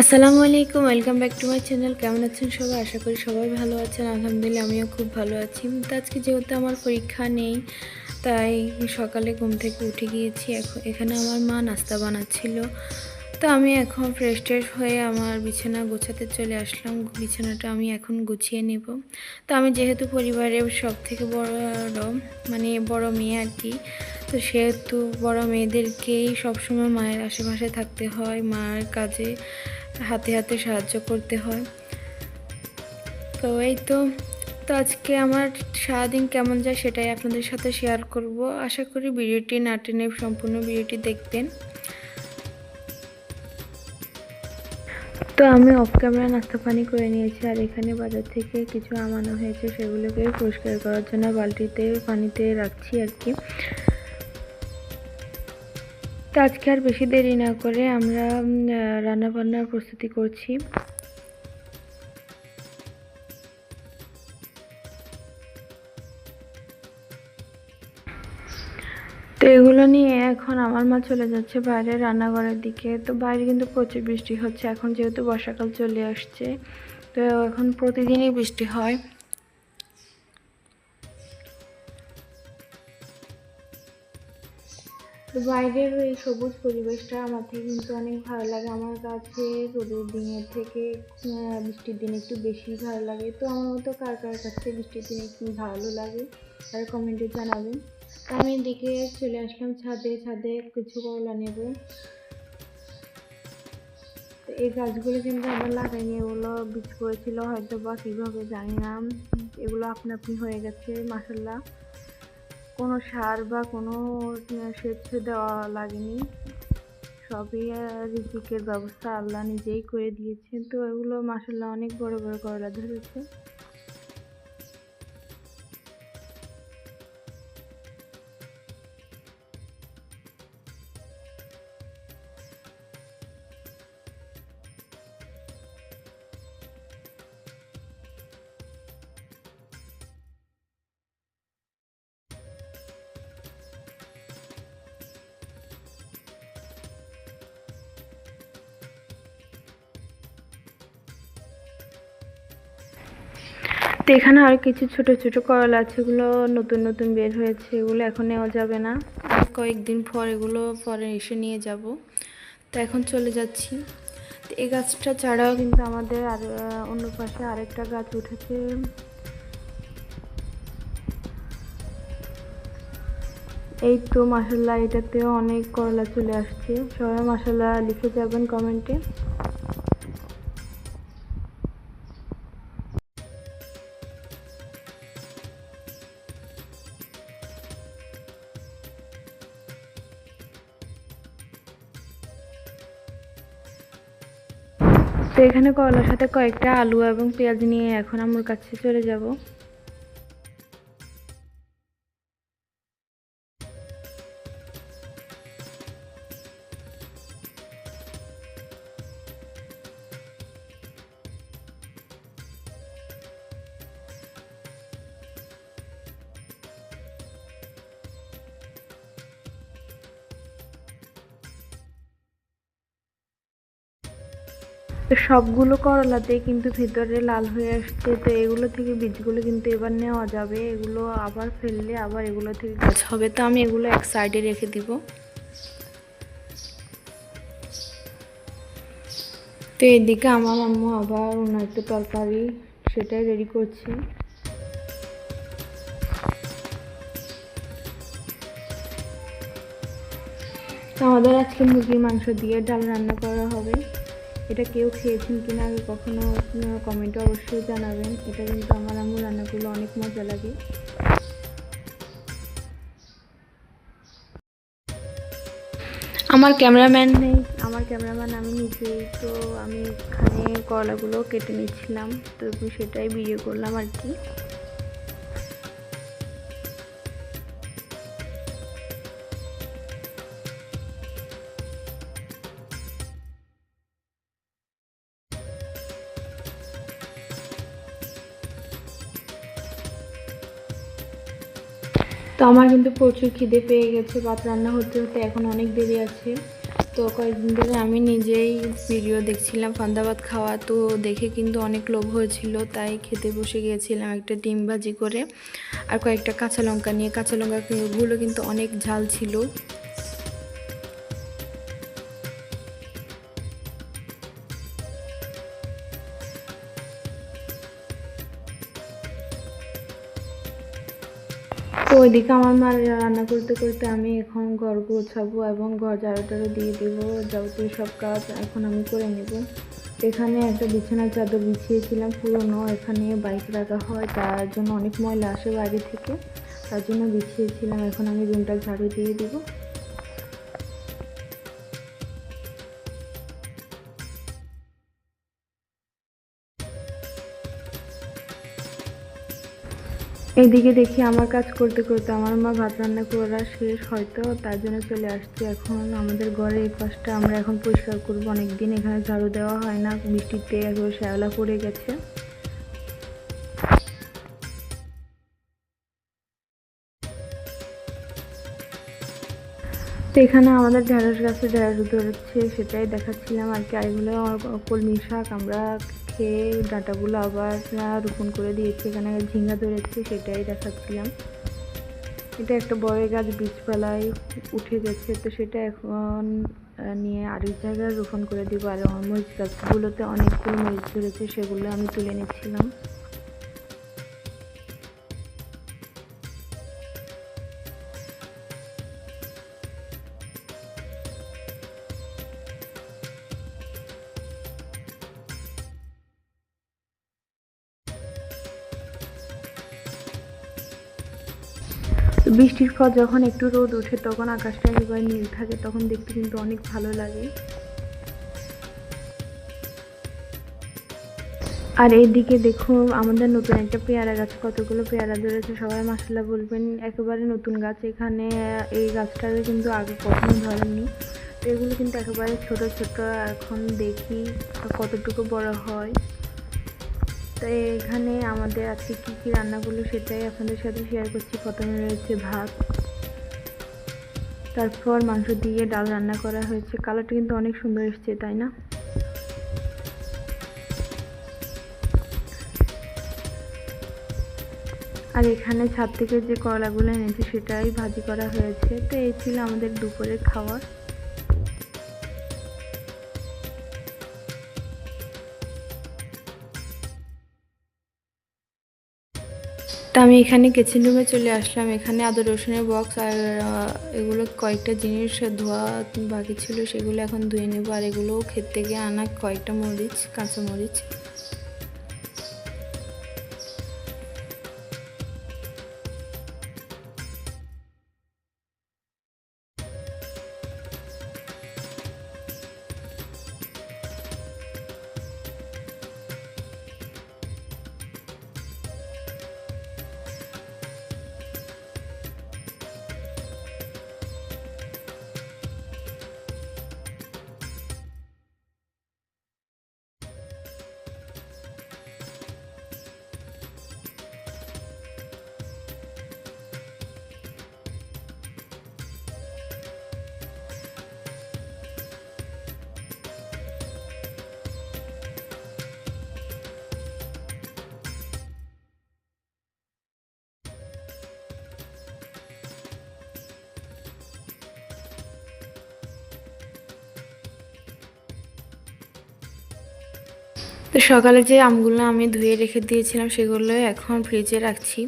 আসসালামু আলাইকুম welcome back to my channel কেমন আছেন সবাই? আশা করি সবাই ভালো আছেন। আলহামদুলিল্লাহ, আমিও খুব ভালো আছি। তো আজকে যেহেতু আমার পরীক্ষা নেই, তাই সকালে ঘুম থেকে উঠে গিয়েছি। এখন এখানে আমার মা নাস্তা বানাচ্ছিল। তো আমি এখন ফ্রেশ ট্রেশ হয়ে আমার বিছানা গোছাতে চলে আসলাম। বিছানাটা আমি এখন গুছিয়ে নেব। তো আমি যেহেতু পরিবারের সব থেকে বড় মানে বড় মেয়ে আর কি, তো সেহেতু বড় মেয়েদেরকেই সবসময় মায়ের আশেপাশে থাকতে হয়। মায়ের কাজে হাতে হাতে সাহায্য করতে হয়। তো এই তো তো আজকে আমার সারাদিন কেমন যায় সেটাই আপনাদের সাথে শেয়ার করব। আশা করি ভিডিওটি না টেনে সম্পূর্ণ ভিডিওটি দেখবেন। তো আমি অফ ক্যামেরা নাস্তা পানি করে নিয়েছি, আর এখানে বাজার থেকে কিছু আমানো হয়েছে, সেগুলোকে পরিষ্কার করার জন্য বালতিতে পানিতে রাখছি আর কি। তো আজকে আর বেশি দেরি না করে আমরা রান্না বান্নার প্রস্তুতি করছি। তো এগুলো নিয়ে এখন আমার মা চলে যাচ্ছে বাইরে রান্নাঘরের দিকে। তো বাইরে কিন্তু প্রচুর বৃষ্টি হচ্ছে, এখন যেহেতু বর্ষাকাল চলে আসছে, তো এখন প্রতিদিনই বৃষ্টি হয়। বাইরের এই সবুজ পরিবেশটা আমার থেকে কিন্তু অনেক ভালো লাগে। আমার কাছে রোদের দিনের থেকে বৃষ্টির দিনে একটু বেশি ভালো লাগে। তো আমার মতো কার কার কাছে বৃষ্টির দিনে একটু ভালো লাগে, তারা কমেন্টে জানাবেন। আমি এদিকে চলে আসলাম ছাদে ছাদে কিছু করলা নেব। তো এই গাছগুলো কিন্তু আমরা লাগাইনি, এগুলো বীজ করেছিল হয়তো বা কীভাবে জানি না। এগুলো আপনা আপনি হয়ে গেছে মাসাল্লাহ কোনো সার বা কোনো সেচ দেওয়া লাগেনি। সবই রিজিকের ব্যবস্থা আল্লাহ নিজেই করে দিয়েছেন। তো এগুলো মাসাল্লাহ অনেক বড় বড় করলা ধরেছে। তো এখানে আর কিছু ছোট ছোট করলা আছে, এগুলো নতুন নতুন বের হয়েছে, এগুলো এখন নেওয়া যাবে না। কয়েকদিন পর এগুলো পরে এসে নিয়ে যাব। তো এখন চলে যাচ্ছি। তো এই গাছটা ছাড়াও কিন্তু আমাদের আর অন্য পাশে আরেকটা গাছ উঠেছে। এই তো মাসাল্লাহ এটাতেও অনেক করলা চলে আসছে। সবাই মাসাল্লাহ লিখে যাবেন কমেন্টে। তো এখানে করলার সাথে কয়েকটা আলু এবং পেঁয়াজ নিয়ে এখন আমার কাছে চলে যাব। তো সবগুলো করলাতেই কিন্তু ভেতরে লাল হয়ে আসছে। তো এগুলো থেকে বীজগুলো কিন্তু এবার নেওয়া যাবে। এগুলো আবার ফেললে আবার এগুলো থেকে গাছ হবে। তো আমি এগুলো এক সাইডে রেখে দিব। তো এদিকে আমার আম্মু আবার ওনার একটু তরকারি সেটাই রেডি করছে। আমাদের আজকে মুরগির মাংস দিয়ে ডাল রান্না করা হবে। এটা কেউ খেয়েছেন কিনা আগে কখনো কমেন্টে অবশ্যই জানাবেন। এটা কিন্তু আমার আম্মু রান্নাগুলো অনেক মজা লাগে। আমার ক্যামেরাম্যান নেই। আমার ক্যামেরাম্যান আমি নিজেই তো আমি এখানে কলাগুলো কেটে নিচ্ছিলাম তো সেটাই ভিডিও করলাম আর কি। তো আমার কিন্তু প্রচুর খিদে পেয়ে গেছে, ভাত রান্না হতে হতে এখন অনেক দেরি আছে। তো কয়েকদিন ধরে আমি নিজেই ভিডিও দেখছিলাম ফান্দাবাদ খাওয়া, তো দেখে কিন্তু অনেক লোভ হয়েছিল, তাই খেতে বসে গিয়েছিলাম একটা ডিম ভাজি করে আর কয়েকটা কাঁচা লঙ্কা নিয়ে। কাঁচা লঙ্কাগুলো কিন্তু অনেক ঝাল ছিল। তো ওইদিকে আমার মা রান্না করতে করতে আমি এখন ঘর গোছাবো এবং ঘর ঝাড়ু দিয়ে দেবো যাবতীয় সব কাজ এখন আমি করে নেব। এখানে একটা বিছানার চাদর বিছিয়েছিলাম, পুরনো। এখানে বাইক রাখা হয়, তার জন্য অনেক ময়লা আসে বাইরে থেকে। তার জন্য বিছিয়েছিলাম। এখন আমি রুমটা ঝাড়ু দিয়ে দিব। এদিকে দেখি আমার কাজ করতে করতে আমার মা ভাত রান্না করা শেষ হয়তো, তার জন্য চলে আসছি এখন। আমাদের ঘরে এই পাশটা আমরা এখন পরিষ্কার করব। অনেকদিন এখানে ঝাড়ু দেওয়া হয় না বৃষ্টিতে একবার শ্যাওলা পড়ে গেছে। তো এখানে আমাদের ঢেঁড়স গাছে ঢেঁড়স ধরেছে, সেটাই দেখাচ্ছিলাম আর কি। আর এগুলো কলমি শাক, আমরা খেয়ে ডাঁটাগুলো আবার রোপণ করে দিয়েছি। এখানে ঝিঙ্গা ধরেছে, সেটাই দেখাচ্ছিলাম। এটা একটা বড় গাছ, বীজপালায় উঠে গেছে। তো সেটা এখন নিয়ে আরেক জায়গায় রোপণ করে দিব। আর মরিচ গাছগুলোতে অনেকগুলো মরিচ ধরেছে, সেগুলো আমি তুলে নিচ্ছিলাম। বৃষ্টির পর যখন একটু রোদ ওঠে, তখন আকাশটা একেবারে নীল থাকে, তখন দেখতে কিন্তু অনেক ভালো লাগে। আর এইদিকে দেখো, আমাদের নতুন একটা পেয়ারা গাছ, কতগুলো পেয়ারা ধরেছে, সবাই মাসাল্লাহ বলবেন, একেবারে নতুন গাছ। এখানে এই গাছটাকে কিন্তু আগে কখনো ধরেনি। এগুলো কিন্তু একেবারে ছোট ছোট, এখন দেখি কতটুকু বড় হয়। তো এখানে আমাদের আজকে কী কী রান্নাগুলো সেটাই আপনাদের সাথে শেয়ার করছি। প্রথমে রয়েছে ভাত, তারপর মাংস দিয়ে ডাল রান্না করা হয়েছে। কালারটা কিন্তু অনেক সুন্দর এসছে, তাই না? আর এখানে ছাদ থেকে যে কলাগুলো এনেছে সেটাই ভাজি করা হয়েছে। তো এই ছিল আমাদের দুপুরের খাওয়ার। তা আমি এখানে কিচেন রুমে চলে আসলাম। এখানে আদা, রসুনের বক্স আর এগুলো কয়েকটা জিনিস, ধোয়া বাকি ছিল সেগুলো এখন ধুয়ে নেব। আর এগুলোও ক্ষেত থেকে আনা কয়েকটা মরিচ, কাঁচা মরিচ। তো সকালে যে আমগুলো আমি ধুয়ে রেখে দিয়েছিলাম সেগুলো এখন ফ্রিজে রাখছি।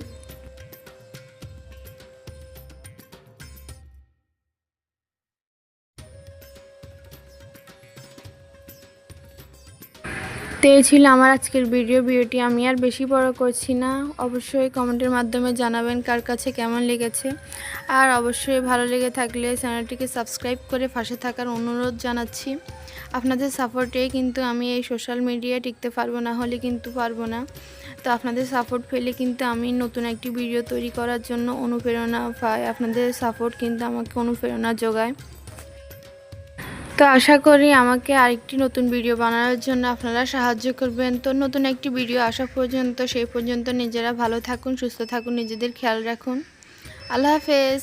তো এই ছিল আমার আজকের ভিডিও। ভিডিওটি আমি আর বেশি বড় করছি না। অবশ্যই কমেন্টের মাধ্যমে জানাবেন কার কাছে কেমন লেগেছে। আর অবশ্যই ভালো লেগে থাকলে চ্যানেলটিকে সাবস্ক্রাইব করে পাশে থাকার অনুরোধ জানাচ্ছি। আপনাদের সাপোর্টেই কিন্তু আমি এই সোশ্যাল মিডিয়ায় টিকতে পারব না, হলে কিন্তু পারব না। তো আপনাদের সাপোর্ট পেলে কিন্তু আমি নতুন একটি ভিডিও তৈরি করার জন্য অনুপ্রেরণা পাই। আপনাদের সাপোর্ট কিন্তু আমাকে অনুপ্রেরণা যোগায়। তো আশা করি আমাকে আরেকটি নতুন ভিডিও বানানোর জন্য আপনারা সাহায্য করবেন। তো নতুন একটি ভিডিও আসা পর্যন্ত, সেই পর্যন্ত নিজেরা ভালো থাকুন, সুস্থ থাকুন, নিজেদের খেয়াল রাখুন। আল্লাহ হাফেজ।